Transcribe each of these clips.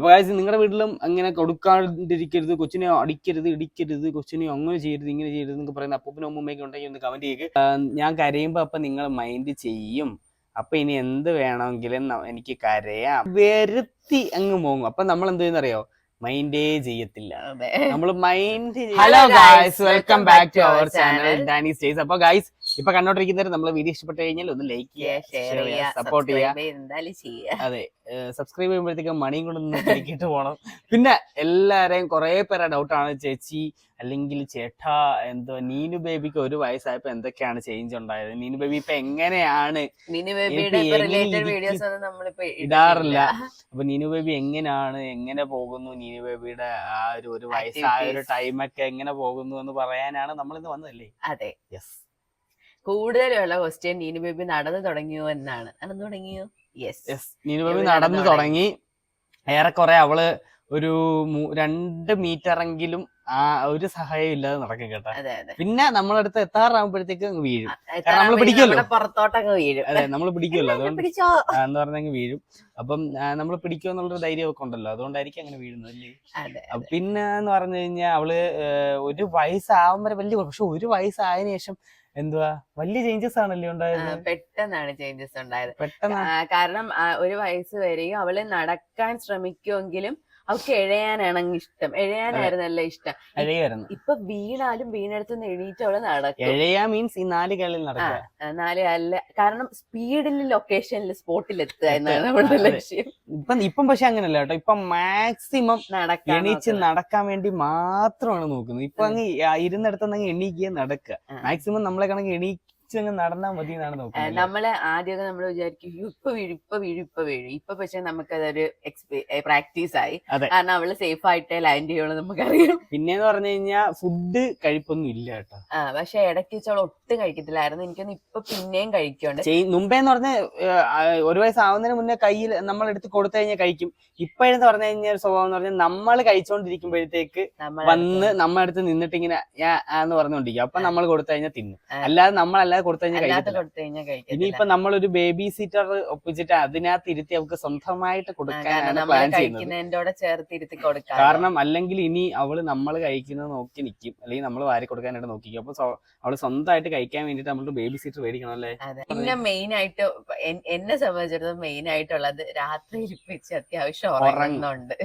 അപ്പൊ guys, നിങ്ങളുടെ വീട്ടിലും അങ്ങനെ കൊടുക്കാണ്ടിരിക്കരുത് കൊച്ചിനെ അടിക്കരുത് ഇടിക്കരുത് കൊച്ചിനെ അങ്ങനെ ചെയ്യരുത് ഇങ്ങനെ ചെയ്യരുത് എന്നൊക്കെ പറയുന്ന അപ്പൂപ്പനും അമ്മൂമ്മയൊക്കെ ഉണ്ടെങ്കിൽ ഒന്ന് കമന്റ് ചെയ്യുക ഞാൻ കരയുമ്പോൾ അപ്പൊ നിങ്ങൾ മൈൻഡ് ചെയ്യും. അപ്പൊ ഇനി എന്ത് വേണമെങ്കിലും എനിക്ക് കരയാം. വെറുത്തി അങ്ങ് മോങ്ങും. അപ്പൊ നമ്മൾ എന്ത് ചെയ്യുന്നറിയോ മൈൻഡേ ചെയ്യത്തില്ല നമ്മൾ mind hello guys welcome back to our channel channel. Danny stays അപ്പൊ ഗായ്സ് ഇപ്പൊ കണ്ടോണ്ടിരിക്കുന്നവർ നമ്മൾ വീഡിയോ ഇഷ്ടപ്പെട്ട് കഴിഞ്ഞാൽ ഒന്ന് ലൈക്ക് ഷെയർ ചെയ്യുക സപ്പോർട്ട് ചെയ്യുക അതെ സബ്സ്ക്രൈബ് ചെയ്യുമ്പോഴത്തേക്കും മണിയും കൊണ്ട് ഒന്ന് തിരിക്കിട്ട് പോണം. പിന്നെ എല്ലാരെയും കുറെ പേരെ ഡൗട്ടാണ് ചേച്ചി അല്ലെങ്കിൽ ചേട്ടാ എന്തോ നീനു ബേബിക്ക് ഒരു വയസ്സായപ്പോ എന്തൊക്കെയാണ് ചേഞ്ച് ഉണ്ടായത്? നീനു ബേബി ഇപ്പൊ എങ്ങനെയാണ്? നീനു ബേബിയുടെ വീഡിയോസ് ഒന്നും നമ്മളിപ്പോ ഇടാറില്ല. അപ്പൊ നീനു ബേബി എങ്ങനെയാണ് എങ്ങനെ പോകുന്നു? നീനു ബേബിയുടെ ആ ഒരു ഒരു വയസ്സായ ഒരു ടൈമൊക്കെ എങ്ങനെ പോകുന്നു എന്ന് പറയാനാണ് നമ്മൾ ഇന്ന് വന്നതല്ലേ? അതെ. യെസ് കൂടുതലുള്ള ക്വസ്റ്റ്യൻ നീനു ബേബി നടന്നു തുടങ്ങിയോ എന്നാണ്. നടന്നു തുടങ്ങിയോ? യെസ് നീനു ബേബി നടന്നു തുടങ്ങി? ഏറെക്കുറെ അവൾ ഒരു രണ്ട് മീറ്റർ എങ്കിലും ആ ഒരു സഹായം ഇല്ലാതെ നടക്കും കേട്ടോ. പിന്നെ നമ്മളടുത്ത് എത്താറാകുമ്പോഴത്തേക്ക് അങ്ങ് വീഴും. നമ്മൾ കാരണം പിടിക്കുമല്ലോ. പുറത്തോട്ടങ്ങ് വീഴും. അതെ നമ്മൾ പിടിക്കുമല്ലോ അതുകൊണ്ട് എന്ന് പറഞ്ഞെങ്കിൽ വീഴും. അപ്പം നമ്മൾ പിടിക്കുമോ എന്നുള്ളൊരു ധൈര്യമൊക്കെ ഉണ്ടല്ലോ. അതുകൊണ്ടായിരിക്കും അങ്ങനെ വീഴുന്നത് അല്ലേ? പിന്നെ എന്ന് പറഞ്ഞു കഴിഞ്ഞാൽ അവൾ ഒരു വയസ്സാവും വരെ വലിയ പക്ഷെ ഒരു വയസ്സായതിനു ശേഷം എന്തുവാ? വലിയ ചേഞ്ചസ് ആണല്ലേ ഉണ്ടായത്? പെട്ടെന്നാണ് ചേഞ്ചസ് ഉണ്ടായത്. പെട്ടെന്ന്. കാരണം ഒരു വയസ്സ് വരെയും അവൾ നടക്കാൻ ശ്രമിക്കുമെങ്കിലും അവൾക്ക് എഴയാനാണ് അങ്ങ് ഇഷ്ടം. എഴയാനായിരുന്നല്ലോ ഇഷ്ടം. എഴയായിരുന്നു. ഇപ്പൊ വീണാലും വീണെടുത്ത് എണീറ്റ് അവിടെ നടക്കും. എഴയാ മീൻസ് ഈ നാല് കളിൽ നടക്കുക. അല്ല കാരണം സ്പീഡിൽ ലൊക്കേഷനിൽ സ്പോട്ടിൽ എത്തുക എന്നാണ്. നമ്മുടെ ലക്ഷ്യം. ഇപ്പം ഇപ്പം പക്ഷെ അങ്ങനല്ല കേട്ടോ. ഇപ്പൊ മാക്സിമം നടക്കാൻ എണീച്ച് നടക്കാൻ വേണ്ടി മാത്രമാണ് നോക്കുന്നത്. ഇപ്പൊ അങ്ങ് ഇരുന്നിടത്തുനിന്ന് അങ്ങ് എണീക്കുക നടക്കുക. മാക്സിമം നമ്മളെ കണക്ക് എണീച്ച് അങ്ങ് നടന്നാ മതി എന്നാണ് നോക്കുന്നത് നമ്മൾ ആദ്യമൊക്കെ നമ്മൾ വിചാരിക്കും "അയ്യോ, ഇപ്പൊ വീഴും ഇപ്പൊ വീഴും ഇപ്പൊ വീഴും. ഇപ്പൊ പക്ഷെ നമുക്കതൊരു പ്രാക്ടീസ് ആയി. അതെ. കാരണം അവൾ സേഫ് ആയിട്ടേ ലാൻഡ് ചെയ്യുള്ളൂ നമുക്കറിയാം. പിന്നെന്ന് പറഞ്ഞു കഴിഞ്ഞാൽ ഫുഡ് കഴിപ്പൊന്നും ഇല്ല കേട്ടോ. ആ പക്ഷെ ഇടയ്ക്ക് വെച്ച് അവൾ ഒട്ടും കഴിക്കത്തില്ലായിരുന്നു. എനിക്കൊന്ന് ഇപ്പൊ പിന്നെയും കഴിക്കുന്നുണ്ട്. ചെയ് മുമ്പേ എന്ന് പറഞ്ഞ ഒരു വയസ്സാവുന്നതിന് മുന്നേ കയ്യിൽ നമ്മൾ എടുത്ത് കൊടുത്തു കഴിഞ്ഞാൽ കഴിക്കും. ഇപ്പോഴെന്ന് പറഞ്ഞു കഴിഞ്ഞാൽ ഒരു സ്വഭാവം എന്ന് പറഞ്ഞാൽ നമ്മൾ കഴിച്ചുകൊണ്ടിരിക്കുമ്പോഴത്തേക്ക് നമ്മൾ വന്ന് നമ്മുടെ അടുത്ത് നിന്നിട്ട് ഇങ്ങനെ "യാ, ആ" എന്ന് പറഞ്ഞുകൊണ്ടിരിക്കും അപ്പൊ നമ്മൾ കൊടുത്തു കഴിഞ്ഞാൽ തിന്നും. അല്ലാതെ നമ്മളല്ലാതെ കഴിക്കത്തില്ല. കൊടുത്തു കഴിഞ്ഞാൽ ഇനിയിപ്പോ നമ്മളൊരു ബേബി സീറ്റർ ഒപ്പിച്ചിട്ട് അതിനകത്ത് ഇരുത്തി അവൾക്ക് സ്വന്തമായിട്ട് കൊടുക്കാനാണ് പ്ലാൻ ചെയ്യുന്നത്. കൊടുക്കാം കാരണം അല്ലെങ്കിൽ ഇനി അവൾ നമ്മൾ കഴിക്കുന്നത് നോക്കി നിൽക്കും അല്ലെങ്കിൽ നമ്മൾ വാരി കൊടുക്കാനായിട്ട് നോക്കിക്കും. അപ്പൊ അവൾ അവൾ സ്വന്തമായിട്ട് കഴിക്കാൻ വേണ്ടിട്ട് നമ്മൾ ബേബി സീറ്റർ മേടിക്കണം അല്ലേ പിന്നെ മെയിൻ ആയിട്ട് എന്നെ സംബന്ധിച്ചിടത്തോളം മെയിൻ ആയിട്ടുള്ളത് രാത്രി ഇരിപ്പിച്ച് അത്യാവശ്യം ഉറങ്ങുന്നുണ്ട്.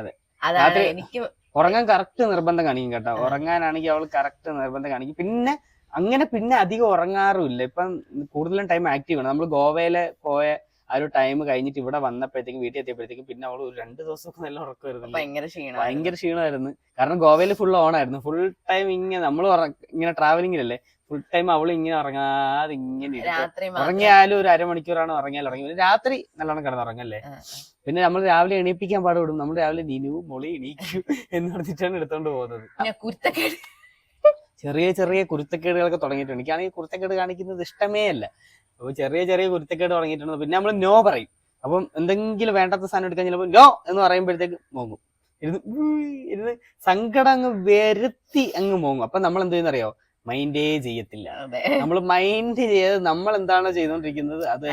അതെ. അതാണ് എനിക്ക് ഉറങ്ങാൻ കറക്റ്റ് നിർബന്ധം കാണിക്കും കേട്ടോ. ഉറങ്ങാനാണെങ്കിൽ അവൾ കറക്റ്റ് നിർബന്ധം കാണിക്കും. പിന്നെ അങ്ങനെ പിന്നെ അധികം ഉറങ്ങാറുമില്ല. ഇപ്പം കൂടുതലും ടൈം ആക്റ്റീവ് ആണ്. നമ്മൾ ഗോവയിലെ പോയ ആ ഒരു ടൈം കഴിഞ്ഞിട്ട് ഇവിടെ വന്നപ്പോഴത്തേക്കും വീട്ടിൽ എത്തിയപ്പോഴത്തേക്കും പിന്നെ അവൾ ഒരു രണ്ട് ദിവസമൊക്കെ നല്ല ഉറക്കം വരുന്നില്ല ഭയങ്കര ക്ഷീണം ഭയങ്കര ക്ഷീണമായിരുന്നു. കാരണം ഗോവയിൽ ഫുൾ ഓൺ ആയിരുന്നു. ഫുൾ ടൈം ഇങ്ങനെ നമ്മൾ ഇങ്ങനെ ട്രാവലിംഗിലല്ലേ ഫുൾ ടൈം അവൾ ഇങ്ങനെ ഉറങ്ങാതെ ഇങ്ങനെ ഉറങ്ങിയാലും ഒരു അരമണിക്കൂറാണ് ഉറങ്ങിയാൽ ഉറങ്ങി. രാത്രി നല്ലോണം കിടന്നുറങ്ങല്ലേ. പിന്നെ നമ്മൾ രാവിലെ എണീപ്പിക്കാൻ പാടുപെടും. നമ്മൾ രാവിലെ നിനു മൊളി എണീക്കും എന്ന് പറഞ്ഞിട്ടാണ് എടുത്തോണ്ട് പോകുന്നത്. കുരുത്തക്കേട്. ചെറിയ ചെറിയ കുരുത്തക്കേടുകളൊക്കെ തുടങ്ങിയിട്ടുണ്ട്. എനിക്കാണെങ്കിൽ കുരുത്തക്കേട് കാണിക്കുന്നത് ഇഷ്ടമേ അല്ല. അപ്പോൾ ചെറിയ ചെറിയ കുരുത്തക്കേട് തുടങ്ങിയിട്ടുണ്ട്. പിന്നെ നമ്മൾ നോ പറയും. അപ്പം എന്തെങ്കിലും വേണ്ടാത്ത സാധനം എടുക്കാൻ ചിലപ്പോൾ നോ എന്ന് പറയുമ്പോഴത്തേക്ക് മോങ്ങും. ഇരുന്ന് ഇരുന്ന് സങ്കടം അങ്ങ് വരുത്തി അങ്ങ് മോങ്ങും. അപ്പൊ നമ്മൾ എന്ത് ചെയ്യുന്നറിയോ? മൈൻഡേ ചെയ്യത്തില്ല. നമ്മൾ മൈൻഡ് ചെയ്ത് നമ്മൾ എന്താണോ ചെയ്തുകൊണ്ടിരിക്കുന്നത് അത്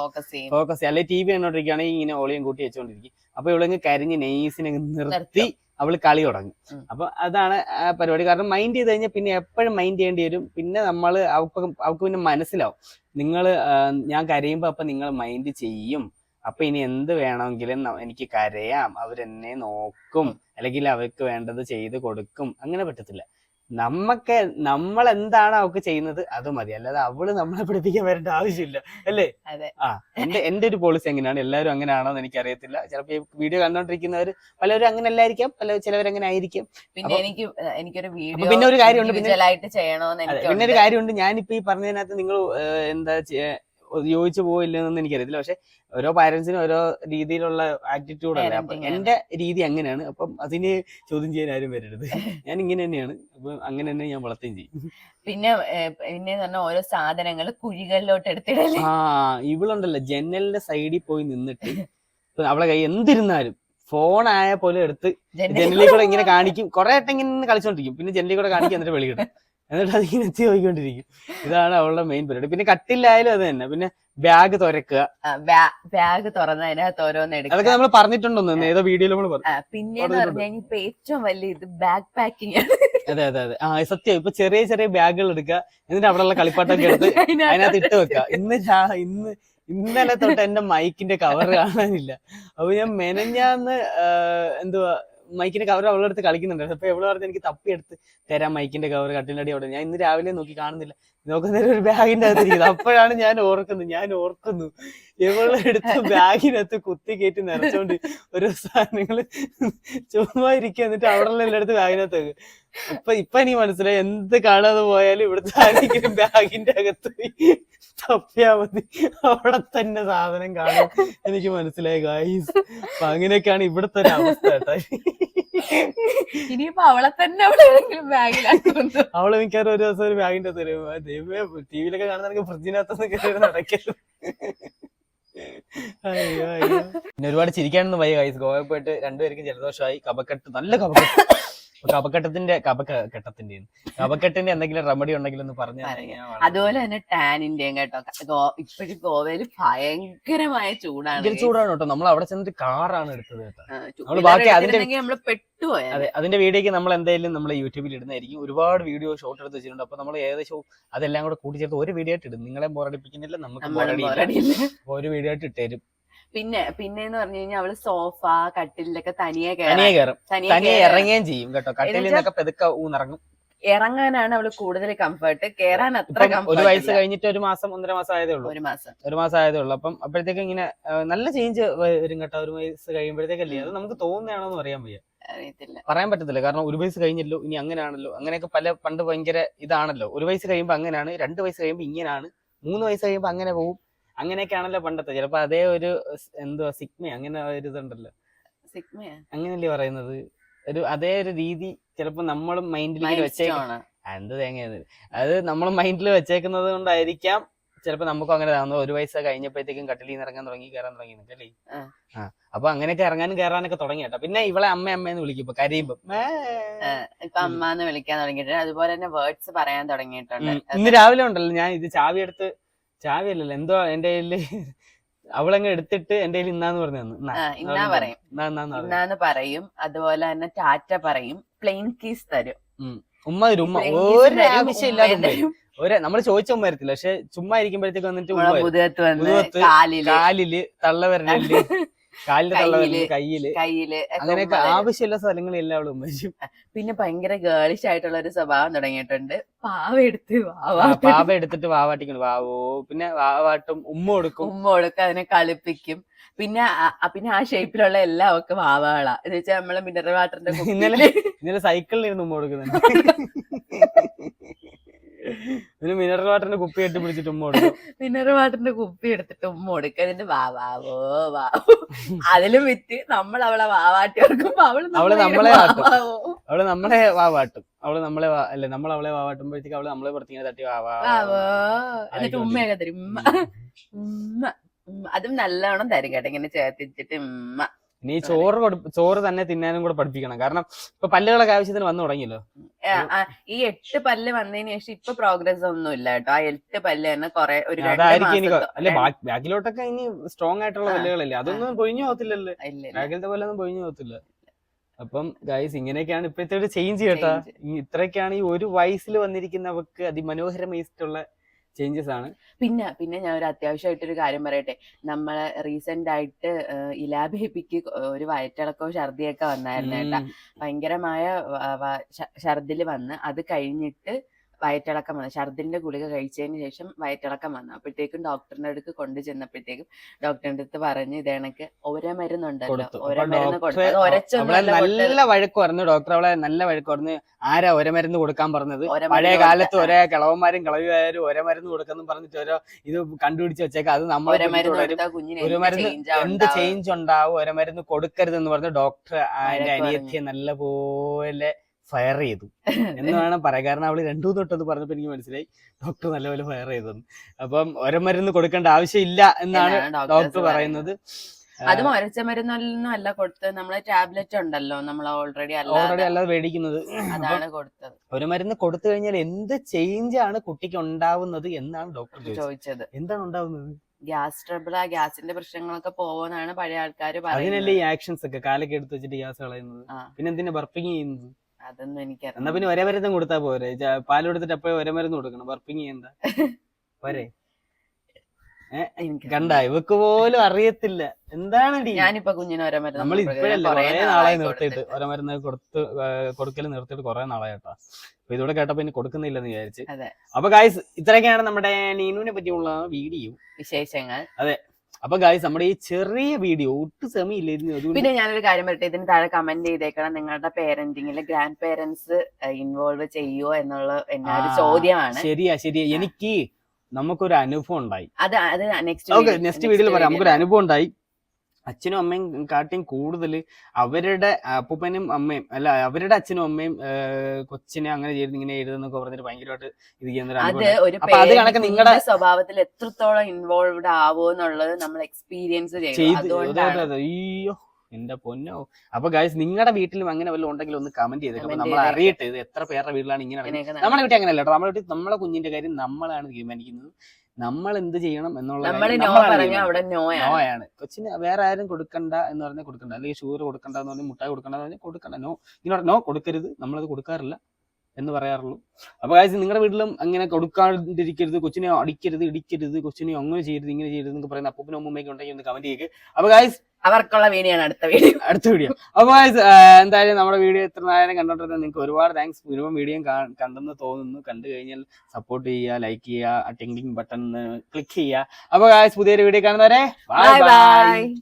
ഫോക്കസ് ഫോക്കസ് അല്ലെ ടി വി കണ്ടോണ്ടിരിക്കുകയാണെങ്കിൽ ഇങ്ങനെ ഓളിയും കൂട്ടി വെച്ചോണ്ടിരിക്കും. അപ്പൊ ഇവളങ്ങ് കരിഞ്ഞ് നെയ്സിനെ നിർത്തി. അവൾ കളി തുടങ്ങി. അപ്പൊ അതാണ് പരിപാടി. കാരണം മൈൻഡ് ചെയ്ത് കഴിഞ്ഞാൽ പിന്നെ എപ്പോഴും മൈൻഡ് ചെയ്യേണ്ടി വരും. പിന്നെ നമ്മൾ അവൾക്ക് അവൾക്ക് പിന്നെ മനസ്സിലാവും. നിങ്ങൾ ഞാൻ കരയുമ്പോൾ അപ്പൊ നിങ്ങൾ മൈൻഡ് ചെയ്യും. അപ്പൊ ഇനി എന്ത് വേണമെങ്കിലും എനിക്ക് കരയാം. അവരെന്നെ നോക്കും. അല്ലെങ്കിൽ അവർക്ക് വേണ്ടത് ചെയ്ത് കൊടുക്കും. അങ്ങനെ പറ്റത്തില്ല. നമ്മക്ക് നമ്മൾ എന്താണ് അവക്ക് ചെയ്യുന്നത് അത് മതി. അല്ലാതെ അവൾ നമ്മളെ പഠിപ്പിക്കാൻ വരേണ്ട ആവശ്യമില്ല. അല്ലേ? ആ എന്റെ എന്റെ ഒരു പോളിസി എങ്ങനെയാണ്? എല്ലാവരും അങ്ങനെയാണോ എന്ന് എനിക്കറിയത്തില്ല. ചിലപ്പോ ഈ വീഡിയോ കണ്ടോണ്ടിരിക്കുന്നവർ പലരും അങ്ങനെ അല്ലായിരിക്കാം പല ചിലവർ അങ്ങനെ ആയിരിക്കും. പിന്നെ എനിക്ക് എനിക്കൊരു വീഡിയോ പിന്നെ ഒരു കാര്യമുണ്ട്. പിന്നെ ചെയ്യണോന്ന് പിന്നെ ഒരു കാര്യമുണ്ട്. ഞാനിപ്പോ ഈ പറഞ്ഞതിനകത്ത് നിങ്ങൾ എന്താ ചെയ്യ- യോജിച്ചു പോയില്ലെന്നൊന്നും എനിക്കറിയത്തില്ല. പക്ഷെ ഓരോ പാരന്റ്സിനും ഓരോ രീതിയിലുള്ള ആറ്റിറ്റ്യൂഡ് അല്ലേ? അപ്പൊ എന്റെ രീതി അങ്ങനെയാണ്. അപ്പം അതിന് ചോദ്യം ചെയ്യാൻ ആരും വരരുത്. ഞാൻ ഇങ്ങനെ തന്നെയാണ്. അപ്പൊ അങ്ങനെ തന്നെ ഞാൻ വളർത്തുകയും ചെയ്യും. പിന്നെ പിന്നെ പറഞ്ഞ ഓരോ സാധനങ്ങൾ കുഴികളിലോട്ട് എടുത്തിടല്ലേ ആ ഇവളുണ്ടല്ലോ. ജനലിന്റെ സൈഡിൽ പോയി നിന്നിട്ട് അവളെ കൈ എന്തിരുന്നാലും ഫോൺ ആയ പോലെ എടുത്ത് ജനലിൽ കൂടെ ഇങ്ങനെ കാണിക്കും. കുറെ വട്ടം ഇങ്ങനെ കളിച്ചോണ്ടിരിക്കും. പിന്നെ ജനലിൽ കൂടെ കാണിക്കും എന്നിട്ട് വെളിയിടും എന്നിട്ട് അതിങ്ങനെ എത്തി നോക്കിക്കൊണ്ടിരിക്കും ഇതാണ് അവളുടെ മെയിൻ പരിപാടി പിന്നെ കട്ടില്ലായാലും അത് തന്നെ. പിന്നെ ബാഗ് തുരക്കുക. ബാഗ് തുറന്ന് അതിനകത്ത് ഓരോന്ന് അതൊക്കെ എടുക്കുക നമ്മൾ പറഞ്ഞിട്ടുണ്ടോ ഏതോ വീഡിയോയിൽ നമ്മൾ പറഞ്ഞു. ആ, പിന്നെന്ന് പറഞ്ഞു കഴിഞ്ഞാൽ ഇപ്പൊ ഏറ്റവും വലിയ ഇത് ബാഗ് പാക്കിങ് ആണ്. അതെ അതെ അതെ. ആ സത്യം. ഇപ്പൊ ചെറിയ ചെറിയ ബാഗുകൾ എടുക്കുക. എന്നിട്ട് അവിടെയുള്ള കളിപ്പാട്ടൊക്കെ എടുത്ത് അതിനകത്ത് ഇട്ട് വെക്കുക. ഇന്ന് ഇന്ന് ഇന്നലെ തൊട്ട് എന്റെ മൈക്കിന്റെ കവർ കാണാനില്ല. അപ്പൊ ഞാൻ മെനഞ്ഞാന്ന് എന്തുവാ മൈക്കിന്റെ കവർ അവളുടെ അടുത്ത് കളിക്കുന്നുണ്ടായിരുന്നു അപ്പൊ എവിടെ പറഞ്ഞ് എനിക്ക് തപ്പിയെടുത്ത് തരാം മൈക്കിന്റെ കവർ കട്ടിലടി അവിടെ. ഞാൻ ഇന്ന് രാവിലെ നോക്കി കാണുന്നില്ല. നോക്കുന്നേരം ഒരു ബാഗിന്റെ അകത്ത് ഇരിക്കുന്നത് അപ്പോഴാണ് ഞാൻ ഓർക്കുന്നത് ഞാൻ ഓർക്കുന്നു. ഇവളെ എടുത്ത് ബാഗിനകത്ത് കുത്തി കയറ്റി നിറച്ചോണ്ട് ഒരു സാധനങ്ങൾ ചുമ്മാ ഇരിക്കുക എന്നിട്ട് അവിടെ എല്ലായിടത്ത് ബാഗിനകത്ത്. അപ്പൊ ഇപ്പൊ എനിക്ക് മനസ്സിലായി എന്ത് കാണാതെ പോയാലും ഇവിടുത്തെ ആരെങ്കിലും ബാഗിന്റെ അകത്ത് പോയി തപ്പിയാ മതി. അവിടെ തന്നെ സാധനം കാണും. എനിക്ക് മനസ്സിലായി ഗായ്സ് അപ്പൊ അങ്ങനെയൊക്കെയാണ് ഇവിടുത്തെ ഒരു അവസ്ഥ കേട്ടോ. ഇനിയിപ്പോ അവളെ തന്നെ അവളെ ഏതെങ്കിലും ബാഗിലാക്കുന്നു അവളെ മിക്കവാറും ഒരു ദിവസം ഒരു ബാഗിന്റെ തരും ദൈവമേ ടിവിയിലൊക്കെ കാണുന്ന ഫ്രിഡ്ജിനകത്തൊന്നും കയറി നടക്കരുത്. അയ്യോ അയ്യോ. പിന്നെ ഒരുപാട് ചിരിക്കാനൊന്നും വയ്യ ഗൈസ് ഗോവയിൽ പോയിട്ട് രണ്ടുപേർക്കും ജലദോഷമായി. കപക്കെട്ട് നല്ല കപക്കെട്ട് കപക്കെട്ടത്തിന്റെ കപക്കെട്ടത്തിന്റെ കപക്കെട്ടിന്റെ എന്തെങ്കിലും റെമഡി ഉണ്ടെങ്കിൽ ഒന്ന് പറഞ്ഞു. അതുപോലെ തന്നെ ടാനിന്റെയും കേട്ടോ. ഇപ്പഴും ഗോവയിൽ ഭയങ്കരമായ ചൂടാണ്. ചൂടാണ് കേട്ടോ. നമ്മൾ അവിടെ ചെന്നിട്ട് കാറാണ് എടുത്തത് കേട്ടോ. ബാക്കി അതിന്റെ- നമ്മൾ പെട്ടുപോയാ അതെ അതിന്റെ വീഡിയോക്ക് നമ്മൾ എന്തായാലും നമ്മൾ യൂട്യൂബിൽ ഇടുന്നതായിരിക്കും. ഒരുപാട് വീഡിയോ ഷോട്ട് എടുത്ത് വെച്ചിട്ടുണ്ട്. അപ്പൊ നമ്മൾ ഏകദേശം അതെല്ലാം കൂടെ കൂട്ടിച്ചേർത്ത് ഒരു വീഡിയോ ആയിട്ട് ഇടും. നിങ്ങളെ ബോറടിപ്പിക്കുന്നില്ല നമുക്ക് ബോറടിയില്ല. ഒരു വീഡിയോ ആയിട്ട് ഇട്ടേരും. പിന്നെ പിന്നെ എന്ന് പറഞ്ഞു കഴിഞ്ഞാൽ അവൾ സോഫ കട്ടിലൊക്കെ തനിയെ തനിയെ കയറും തനിയെ ഇറങ്ങുകയും ചെയ്യും കേട്ടോ. കട്ടിലിൽ ഇറങ്ങും നിന്നൊക്കെ പെതുക്കെ ഊന്നിറങ്ങും. ഇറങ്ങാനാണ് അവൾ കൂടുതൽ കംഫർട്ട് കേറാൻ അത്ര ഒരു വയസ്സ് കഴിഞ്ഞിട്ട് ഒരു മാസം ഒന്നര മാസം ആയതേ ഉള്ളൂ. ഒരു മാസം. ഒരു മാസം ആയതേ ഉള്ളൂ. അപ്പം അപ്പോഴത്തേക്ക് ഇങ്ങനെ നല്ല ചേഞ്ച് വരും കേട്ടോ. ഒരു വയസ്സ് കഴിയുമ്പോഴത്തേക്കല്ലേ? അത് നമുക്ക് തോന്നുന്നതാണോ എന്ന് അറിയാൻ വയ്യ. അറിയത്തില്ല. പറയാൻ പറ്റത്തില്ല. കാരണം ഒരു വയസ്സ് കഴിഞ്ഞല്ലോ ഇനി അങ്ങനെയാണല്ലോ അങ്ങനെയൊക്കെ പല പണ്ട് ഭയങ്കര ഇതാണല്ലോ. ഒരു വയസ്സ് കഴിയുമ്പോൾ അങ്ങനെയാണ് രണ്ട് വയസ്സ് കഴിയുമ്പോൾ ഇങ്ങനെയാണ് മൂന്ന് വയസ്സ് കഴിയുമ്പോൾ അങ്ങനെ പോകും അങ്ങനെയൊക്കെയാണല്ലോ പണ്ടത്തെ. ചിലപ്പോ അതേ ഒരു എന്തോ എന്തുവാ സിഗ്മ അങ്ങനെ ഒരു ഇതുണ്ടല്ലോ. അങ്ങനല്ലേ പറയുന്നത്. ഒരു അതേ ഒരു രീതി ചിലപ്പോ നമ്മളും മൈൻഡിൽ വെച്ചേക്കാണ് എന്ത് തേങ്ങയത്. അത് നമ്മൾ മൈൻഡിൽ വെച്ചേക്കുന്നത് കൊണ്ടായിരിക്കാം ചിലപ്പോ നമുക്കും അങ്ങനെ ഒരു വയസ്സ് കഴിഞ്ഞപ്പോഴത്തേക്കും കട്ടിലിൽ നിന്ന് ഇറങ്ങാൻ തുടങ്ങി കയറാൻ തുടങ്ങി എന്നൊക്കെ അല്ലേ? ആ. അപ്പൊ അങ്ങനെയൊക്കെ ഇറങ്ങാനും കയറാനൊക്കെ തുടങ്ങി കേട്ടോ. പിന്നെ ഇവളെ അമ്മ അമ്മയെന്ന് വിളിക്കും ഇപ്പൊ കരയുമ്പോ. ഇപ്പൊ അമ്മ എന്ന് വിളിക്കാൻ തുടങ്ങിയിട്ടുണ്ട്. അതുപോലെ തന്നെ വേർഡ്സ് പറയാൻ തുടങ്ങിയിട്ടുണ്ട്. ഇന്ന് രാവിലെ ഉണ്ടല്ലോ. ഞാൻ ഇത് ചാവി എടുത്ത് ചാവി അല്ലല്ലോ എന്തോ എന്റെ കയ്യിൽ അവളങ്ങ് എടുത്തിട്ട് എന്റെ കയ്യിൽ ഇന്നാന്ന് പറഞ്ഞു തന്നു. ഇന്നാ. പറയും. ഇന്നാ, ഇന്നാന്ന് പറയും. അതുപോലെ തന്നെ ടാറ്റ പറയും. പ്ലെയിൻ കീസ് തരും. ഉമ്മ തരും ഉമ്മ. ഒരു ആവശ്യമില്ലാതെ. ഒരു നമ്മൾ ചോദിച്ച ഉമ്മ വരത്തില്ല പക്ഷെ ചുമ്മാ ഇരിക്കുമ്പോഴത്തേക്ക് വന്നിട്ട് കാലിൽ. കാലിൽ തള്ളവരലിൽ കയ്യിൽ കയ്യിൽ. അങ്ങനെയൊക്കെ. ആവശ്യമുള്ള സ്ഥലങ്ങളില്ല അവൾ ഉമ്മച്ചും. പിന്നെ ഭയങ്കര ഗേളിഷ് ആയിട്ടുള്ള ഒരു സ്വഭാവം തുടങ്ങിയിട്ടുണ്ട്. പാവ എടുത്ത് പാവ എടുത്തിട്ട് വാവാട്ടിക്കണം വാവോ പിന്നെ വാവാട്ടും ഉമ്മ കൊടുക്കും. ഉമ്മ കൊടുക്കും അതിനെ കളിപ്പിക്കും. പിന്നെ പിന്നെ ആ ഷേപ്പിലുള്ള എല്ലാം ഒക്കെ വാവകളാ എന്ന് വെച്ചാൽ നമ്മളെ മിനറൽ വാട്ടറിന്റെ ഇന്നലെ ഇന്നലെ സൈക്കിളിൽ ഇരുന്ന് ഉമ്മ കൊടുക്കുന്നുണ്ട്. പിന്നെ മിനറൽ വാട്ടറിന്റെ കുപ്പി കെട്ടി പിടിച്ചിട്ട് ഉമ്മ കൊടുക്കും. മിനറൽ വാട്ടറിന്റെ കുപ്പി എടുത്തിട്ട് ഉമ്മ കൊടുക്കുക എന്നിട്ട് വാവാവോ വാവോ അതിലും വിറ്റ് നമ്മൾ അവളെ വാവാട്ടി ഓർക്കുമ്പോ അവൾ അവൾ നമ്മളെ. വാവാവോ. അവൾ നമ്മളെ വാവാട്ടും അവൾ നമ്മളെ അല്ലെ നമ്മൾ അവളെ വാവാട്ടുമ്പോഴത്തേക്ക് അവൾ നമ്മളെ പുറത്തിങ്ങനെ തട്ടി വാവാ എന്നിട്ട്. ഉമ്മയൊക്കെ തരും. ഉമ്മ ഉമ്മ ഉമ്മ. അതും നല്ലോണം തരും കേട്ടോ. ഇങ്ങനെ ചേർത്തിച്ചിട്ട് ഉമ്മ. നീ ചോറ് ചോറ് തന്നെ തിന്നാനും കൂടെ പഠിപ്പിക്കണം. കാരണം ഇപ്പൊ പല്ലുകളൊക്കെ ആവശ്യത്തിന് വന്നു തുടങ്ങിയല്ലോ. ഈ എട്ട് പല്ല് വന്നതിന് ശേഷം ഇപ്പൊ പ്രോഗ്രസ് ഒന്നും ഇല്ല കേട്ടോ. ആ എട്ട് പല്ല് തന്നെ കൊറേ ഒരു രണ്ട് അതായിരിക്കും ഇനി അല്ലെ ബാക്കിലോട്ടൊക്കെ ഇനി സ്ട്രോങ് ആയിട്ടുള്ള പല്ലുകളല്ലേ? അതൊന്നും പൊഴിഞ്ഞു പോകത്തില്ലല്ലോ. ബാക്കിലത്തെ പോലെ ഒന്നും പൊഴിഞ്ഞു പോകത്തില്ല. അപ്പം ഗൈസ് ഇങ്ങനെയൊക്കെയാണ് ഇപ്പോഴത്തെ ഒരു ചേഞ്ച് കേട്ടോ. ഇത്രയൊക്കെയാണ് ഈ ഒരു വയസ്സിൽ വന്നിരിക്കുന്നവർക്ക് അതിമനോഹരമായിട്ടുള്ള ചേഞ്ചസ് ആണ്. പിന്നെ പിന്നെ ഞാൻ ഒരു അത്യാവശ്യമായിട്ടൊരു കാര്യം പറയട്ടെ. നമ്മളെ റീസെന്റ് ആയിട്ട് ഇലാ ബേബിക്ക് ഒരു വയറ്റിളക്കവും ഛർദിയൊക്കെ വന്നായിരുന്നു കേട്ടാ. ഭയങ്കരമായ ഛർദിൽ വന്ന് അത് കഴിഞ്ഞിട്ട് വയറ്റിളക്കം വന്നു. ഛർദിന്റെ ഗുളിക കഴിച്ചതിന് ശേഷം വയറ്റിളക്കം വന്നു. അപ്പോഴത്തേക്കും ഡോക്ടറിന്റെ അടുത്ത് കൊണ്ടു ചെന്നപ്പോഴത്തേക്കും ഡോക്ടറിന്റെ അടുത്ത് പറഞ്ഞ് എനിക്ക് ഒരേ മരുന്നുണ്ടല്ലോ. മരുന്ന് ഡോക്ടർ കൊടുത്തു അവളെ നല്ല വഴക്ക് പറഞ്ഞു. ഡോക്ടർ അവളെ നല്ല വഴക്ക് പറഞ്ഞു. ആരാ ഒരമരുന്ന് കൊടുക്കാൻ പറഞ്ഞത്? പഴയ കാലത്ത് ഒരേ കിളവന്മാരും കിളവിമാരും ഒരേ മരുന്ന് കൊടുക്കുന്നു പറഞ്ഞിട്ട് ഓരോ ഇത് കണ്ടുപിടിച്ച് വെച്ചേക്കാം. അത് നമ്മൾ ഒര മരുന്ന് ഒരു മരുന്ന് എന്ത് ചേഞ്ച് ഉണ്ടാവും? ഒരേ മരുന്ന് കൊടുക്കരുത് എന്ന് പറഞ്ഞ് ഡോക്ടർ അതിന്റെ അനിയത്തിയെ നല്ല പോലെ ഫയർ ചെയ്തു. എന്ന് വേണം പറയാം. കാരണം അവൾ രണ്ടു തൊട്ടത് പറഞ്ഞപ്പോ എനിക്ക് മനസ്സിലായി. ഡോക്ടർ നല്ലപോലെ ഫയർ ചെയ്തെന്ന്. അപ്പം ഒരമരുന്ന് കൊടുക്കേണ്ട ആവശ്യമില്ല എന്നാണ് ഡോക്ടർ പറയുന്നത്. അതും ഒരച്ച മരുന്നൊന്നും അല്ല കൊടുത്തത് നമ്മളെ ടാബ്ലറ്റ് ഉണ്ടല്ലോ. നമ്മൾ ഓൾറെഡി ഓൾറെഡി അല്ലാതെ മേടിക്കുന്നത്. അതാണ് കൊടുത്തത്. ഒരു മരുന്ന് കൊടുത്തു കഴിഞ്ഞാൽ എന്ത് ചേഞ്ച് ആണ് കുട്ടിക്ക് ഉണ്ടാവുന്നത് എന്നാണ് ഡോക്ടർ ചോദിച്ചത്. എന്താണ് ഉണ്ടാവുന്നത്? ഗ്യാസ് ട്രബിൾ ആ ഗ്യാസിന്റെ പ്രശ്നങ്ങളൊക്കെ പോവെന്നാണ് പഴയ ആൾക്കാർ അതിനല്ലേ ഈ ആക്ഷൻസ് ഒക്കെ? കാലൊക്കെ എടുത്ത് വെച്ചിട്ട് ഗ്യാസ് കളയുന്നത്. പിന്നെ എന്തിനാ ബർപ്പിങ് ചെയ്യുന്നത്? അതൊന്നും എന്നാ പിന്നെ ഒരേ മരുന്നും കൊടുത്താ പോരെ. ച- പാൽ കൊടുത്തിട്ട് എപ്പോഴും ഒരേ മരുന്ന് കൊടുക്കണം. ബർപ്പിങ് ചെയ്യണ്ട. പോരെ. കണ്ട ഇവക്ക് പോലും അറിയത്തില്ല. എന്താണ് ഞാനിപ്പോ കുഞ്ഞിന് ഒരേ മരുന്ന് നമ്മൾ ഇപ്പോഴല്ലേ ഇപ്പോഴല്ല കുറേ കുറെ നാളായി നാളായി നിർത്തിയിട്ട് കൊടുത്തിട്ട്. ഓരോ മരുന്ന് കൊടുത്ത് കൊടുക്കൽ നിർത്തിയിട്ട് കുറെ നാളായി കേട്ടോ. അപ്പൊ ഇതോടെ കേട്ടപ്പോ ഇനി കൊടുക്കുന്നില്ലെന്ന് വിചാരിച്ച്. അതെ. അപ്പൊ ഗായ്സ് ഇത്രയൊക്കെയാണ് നമ്മുടെ നീനുവിനെ പറ്റിയുള്ള വീഡിയോ. വിശേഷങ്ങൾ. അപ്പൊ ഗായ്സ് നമ്മുടെ ഈ ചെറിയ വീഡിയോ ഒട്ടും സമയമില്ലായിരുന്നു. പിന്നെ ഞാനൊരു കാര്യം പറയട്ടെ ഇതിന് താഴെ കമന്റ് ചെയ്തേക്കണം. നിങ്ങളുടെ പേരന്റിങ്ങിൽ ഗ്രാൻഡ് പേരൻസ് ഇൻവോൾവ് ചെയ്യുമോ എന്നുള്ള ഒരു ചോദ്യമാണ്. ശരിയാ ശരിയാ. എനിക്ക് നമുക്കൊരു അനുഭവം ഉണ്ടായി. അത് അത് നെക്സ്റ്റ് നെക്സ്റ്റ് വീഡിയോയിൽ പറയാം. നമുക്കൊരു അനുഭവം ഉണ്ടായി. അച്ഛനും അമ്മയും കാട്ടിയും കൂടുതൽ അവരുടെ അപ്പൂപ്പനും അമ്മയും അല്ല അവരുടെ അച്ഛനും അമ്മയും കൊച്ചിനെ അങ്ങനെ ചെയ്ത് ഇങ്ങനെ എഴുതുന്നൊക്കെ പറഞ്ഞിട്ട് ഭയങ്കരമായിട്ട് ഇത് ചെയ്യുന്ന നിങ്ങളുടെ സ്വഭാവത്തിൽ എത്രത്തോളം ഇൻവോൾവ്ഡ് ആവോ എന്നുള്ളത് നമ്മൾ എക്സ്പീരിയൻസ് ചെയ്തു. അയ്യോ എന്റെ പൊന്നോ. അപ്പൊ ഗായ്സ് നിങ്ങളുടെ വീട്ടിലും അങ്ങനെ വല്ലതും ഉണ്ടെങ്കിൽ ഒന്ന് കമന്റ് ചെയ്തേക്കും. നമ്മൾ അറിയട്ടെ ഇത് എത്ര പേരുടെ വീട്ടിലാണ് ഇങ്ങനെ. നമ്മുടെ വീട്ടിൽ അങ്ങനെയല്ല നമ്മുടെ വീട്ടിൽ നമ്മളെ കുഞ്ഞിന്റെ കാര്യം നമ്മളാണ് തീരുമാനിക്കുന്നത്. നമ്മൾ എന്ത് ചെയ്യണം എന്നുള്ള നോയാണ്. കൊച്ചിന് വേറെ ആരും കൊടുക്കണ്ട എന്ന് പറഞ്ഞാൽ കൊടുക്കണ്ട. അല്ലെങ്കിൽ ഷുഗർ കൊടുക്കണ്ട എന്ന് പറഞ്ഞാൽ മുട്ടായി കൊടുക്കണ്ട എന്ന് പറഞ്ഞാൽ കൊടുക്കണ്ട. നോ ഇങ്ങനെ നോ കൊടുക്കരുത്. നമ്മളത് കൊടുക്കാറില്ല. എന്ന് പറയാറുള്ളൂ. അപ്പൊ കാര്യം നിങ്ങളുടെ വീട്ടിലും അങ്ങനെ കൊടുക്കാണ്ടിരിക്കരുത് കൊച്ചിനെ അടിക്കരുത് ഇടിക്കരുത് കൊച്ചിനെ അങ്ങനെ ചെയ്യരുത് ഇങ്ങനെ ചെയ്യരുത് എന്നൊക്കെ പറയുന്ന അപ്പനും അമ്മൂമ്മയൊക്കെ ഉണ്ടെങ്കിൽ ഒന്ന് കമന്റ് ചെയ്യുക അപ്പൊ കാര്യം അവർക്കുള്ള വീഡിയോ അടുത്ത വീഡിയോ അടുത്ത വീഡിയോ അപ്പൊ guys, എന്തായാലും നമ്മുടെ വീഡിയോ എത്ര നേരം കണ്ടോണ്ടിരുന്ന നിങ്ങൾക്ക് ഒരുപാട് താങ്ക്സ് മിനിമം വീഡിയോ കണ്ടെന്ന് തോന്നുന്നു. കണ്ടു കഴിഞ്ഞാൽ സപ്പോർട്ട് ചെയ്യുക ലൈക്ക് ചെയ്യുക ടിങ് ടിങ് ബട്ടൺ ക്ലിക്ക് ചെയ്യുക. അപ്പൊ guys, പുതിയൊരു വീഡിയോ കാണുന്നവരെ ബൈ ബൈ